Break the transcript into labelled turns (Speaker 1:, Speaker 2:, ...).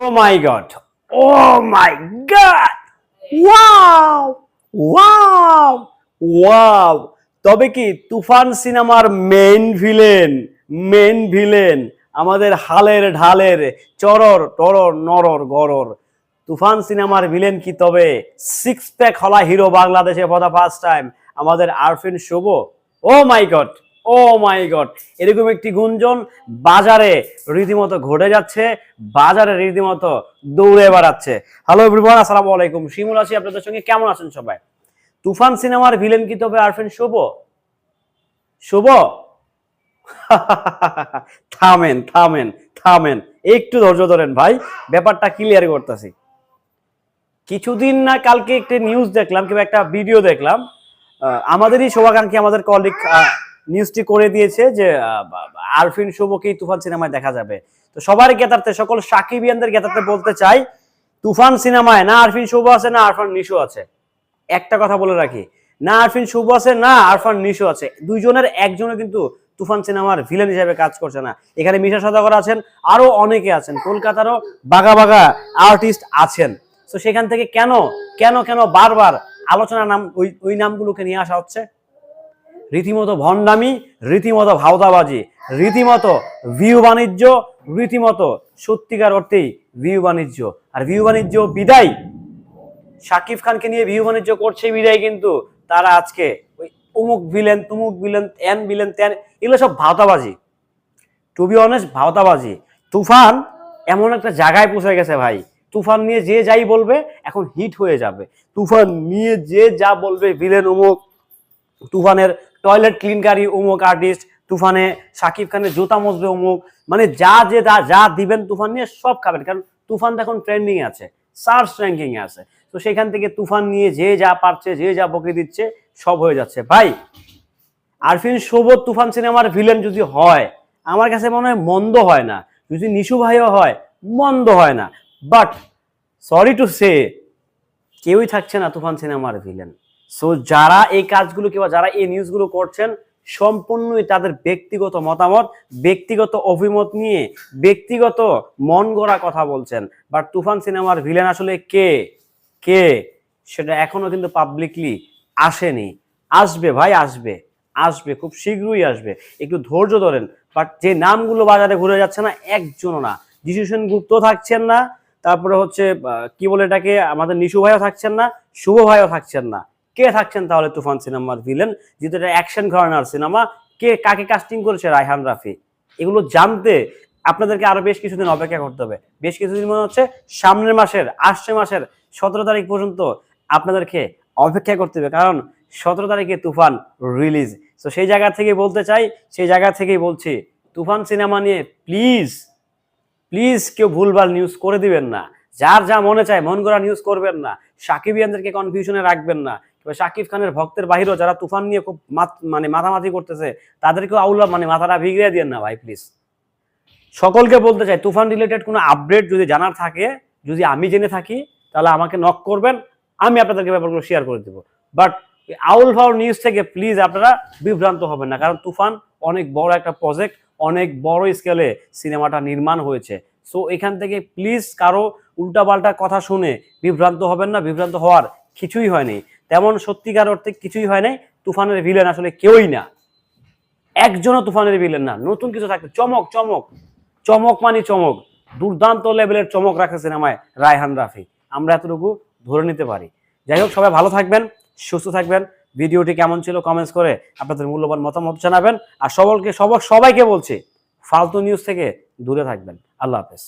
Speaker 1: Oh my god. Oh my god. Wow! Wow! Wow! তবে কি তুফান সিনেমার মেইন ভিলেন মেইন ভিলেন আমাদের হালের ঢালের চরর, টরর, নরর, গরর তুফান সিনেমার ভিলেন কি তবে সিক্স প্যাক হলা হিরো বাংলাদেশে ফর দ্য ফার্স্ট টাইম আমাদের Arifin Shuvo oh my God oh my God, এরকম একটি গুঞ্জন বাজারে রীতিমতো ঘটে যাচ্ছে, বাজারে রীতিমতো দৌড়ে বেড়াচ্ছে। হ্যালো এভরিওয়ান আসসালামু আলাইকুম। শিমুল আছি, আপনাদের সঙ্গে কেমন আছেন সবাই? তুফান সিনেমার ভিলেন কি তবে আরফিন শুভ? শুভ? থামেন থামেন থামেন, একটু ধৈর্য ধরেন ভাই, ব্যাপারটা ক্লিয়ার করতেছি। কিছুদিন না, কালকে একটা নিউজ দেখলাম, কিংবা একটা ভিডিও দেখলাম। আমাদেরই শোভাকাঙ্ক্ষী, আমাদের কলিগ নিউজটি করে দিয়েছে যে আরফিন শুভকেই তুফান সিনেমায় দেখা যাবে। তো সবার জ্ঞাতার্থে, সকল সাকিবিয়ানদের জ্ঞাতার্থে বলতে চাই, তুফান সিনেমায় না আরফিন শুভ আছে, না আরফান নিশু আছে। একটা কথা বলে রাখি, না আরফিন শুভ আছে, না আরফান নিশু আছে। দুইজনের একজনে কিন্তু তুফান সিনেমার ভিলেন হিসেবে কাজ করছে না। এখানে মিশা সদাগর আছেন আরও অনেকে আছেন। কলকাতারও বাঘা বাঘা আর্টিস্ট আছেন। তো সেখান থেকে কেন কেন কেন বারবার আলোচনা নাম, ওই ওই নামগুলোকে নিয়ে আসা হচ্ছে? রীতিমতো ভণ্ডামি, রীতিমতো ভাওতাবাজি, রীতিমতো ভিউ বাণিজ্য, রীতিমতো সত্যিকার অর্থেই ভিউ বাণিজ্য। আর ভিউ বাণিজ্য বিদায়। শাকিব খানকে নিয়ে ভিউ বাণিজ্য করছে বিদায় কিন্তু তারা আজকে ওই অমুক ভিলেন তুমুক ভিলেন এন ভিলেন তেন এগুলো সব ভাওতাবাজি। টু বি অনেস্ট ভাওতাবাজি। তুফান এমন একটা জায়গায় পৌঁছে গেছে ভাই। তুফান নিয়ে যে যাই বলবে, এখন হিট হয়ে যাবে। তুফান নিয়ে যে যা বলবে ভিলেন অমুক তুফানের টয়লেট ক্লিনকারী অমুক আর্টিস্ট তুফানে শাকিব খানের জুতা মজবে অমুক মানে যা যে যা দিবেন তুফান নিয়ে সব খাবেন, কারণ তুফান এখন ট্রেন্ডিং আছে সার্চ র্যাঙ্কিং আছে। তো সেখান থেকে তুফান নিয়ে যে যা পারছে, যে যা বকে দিচ্ছে, সব হয়ে যাচ্ছে। ভাই, আরফিন শোভত তুফান সিনেমার ভিলেন যদি হয়, আমার কাছে মনে হয় মন্দ হয় না। যদি নিশু ভাইও হয়, মন্দ হয় না। বাট সরি টু সে কেউই থাকছে না তুফান সিনেমার ভিলেন সো যারা এই কাজগুলো কিংবা যারা এই নিউজগুলো করছেন, সম্পূর্ণই তাদের ব্যক্তিগত মতামত, ব্যক্তিগত অভিমত নিয়ে ব্যক্তিগত মন গড়া কথা বলছেন। বাট তুফান সিনেমার ভিলেন আসলে কে? কে? সেটা এখনও কিন্তু পাবলিকলি আসেনি। আসবে ভাই, আসবে। আসবে, খুব শীঘ্রই আসবে। একটু ধৈর্য ধরেন। বাট যে নামগুলো বাজারে ঘুরে যাচ্ছে না, একজনও না। যিশু গুপ্ত থাকছেন না, তারপরে হচ্ছে কি বলে এটাকে? আমাদের নিশু ভাইও থাকছেন না, শুভ ভাইও থাকছেন না। কে থাকছেন তাহলে তুফান সিনেমার ভিলেন? যেহেতু এটা অ্যাকশন ঘরানার সিনেমা, কে কাকে কাস্টিং করেছে? রায়হান রাফি। এগুলো জানতে আপনাদেরকে আরও বেশ কিছুদিন অপেক্ষা করতে হবে। বেশ কিছুদিন মনে হচ্ছে সামনের মাসের, আসছে মাসের সতেরো তারিখ পর্যন্ত আপনাদেরকে অপেক্ষা করতে হবে। কারণ সতেরো তারিখে তুফান রিলিজ তো সেই জায়গা থেকে বলতে চাই, সেই জায়গা থেকেই বলছি, তুফান সিনেমা নিয়ে প্লিজ প্লিজ কেউ ভুলভাল নিউজ করে দিবেন না। যার যা মনে চায়, মন করা নিউজ করবেন না। সাকিবিয়ানদেরকে কনফিউশনে রাখবেন না। তবে শাকিব খানের ভক্তের বাহিরেও যারা তুফান নিয়ে খুব মানে মাথামাতি করতেছে, তাদেরকেও আউলা মানে মাথাটা ভিগড়িয়ে দিয়েন না ভাই প্লিজ সকলকে বলতে চাই, তুফান রিলেটেড কোনো আপডেট যদি জানার থাকে, যদি আমি জেনে থাকি, তাহলে আমাকে নক করবেন, আমি আপনাদেরকে ব্যাপারগুলো শেয়ার করে দেবো। বাট আউল ফাউল নিউজ থেকে প্লিজ আপনারা বিভ্রান্ত হবেন না, কারণ তুফান অনেক বড় একটা প্রজেক্ট অনেক বড় স্কেলে সিনেমাটা নির্মাণ হয়েছে। সো এখান থেকে প্লিজ কারও উল্টাপাল্টা কথা শুনে বিভ্রান্ত হবেন না, বিভ্রান্ত হওয়ার কিছুই হয়নি। তেমন সত্যিকার অর্থে কিছুই হয় নাই, তুফানের ভিলেন আসলে কেউই না। একজনও তুফানের ভিলেন না। নতুন কিছু থাকবে চমক চমক। চমক মানে চমক। দুর্দান্ত লেভেলের চমক রাখে সিনেমায় রায়হান রাফি। আমরা এতটুকু ধরে নিতে পারি। যাই হোক, সবাই ভালো থাকবেন, সুস্থ থাকবেন। ভিডিওটি কেমন ছিল কমেন্টস করে আপনাদের মূল্যবান মতামত জানাবেন। আর সকলকে সব সবাইকে বলছি, ফালতু নিউজ থেকে দূরে থাকবেন। আল্লাহ হাফেজ।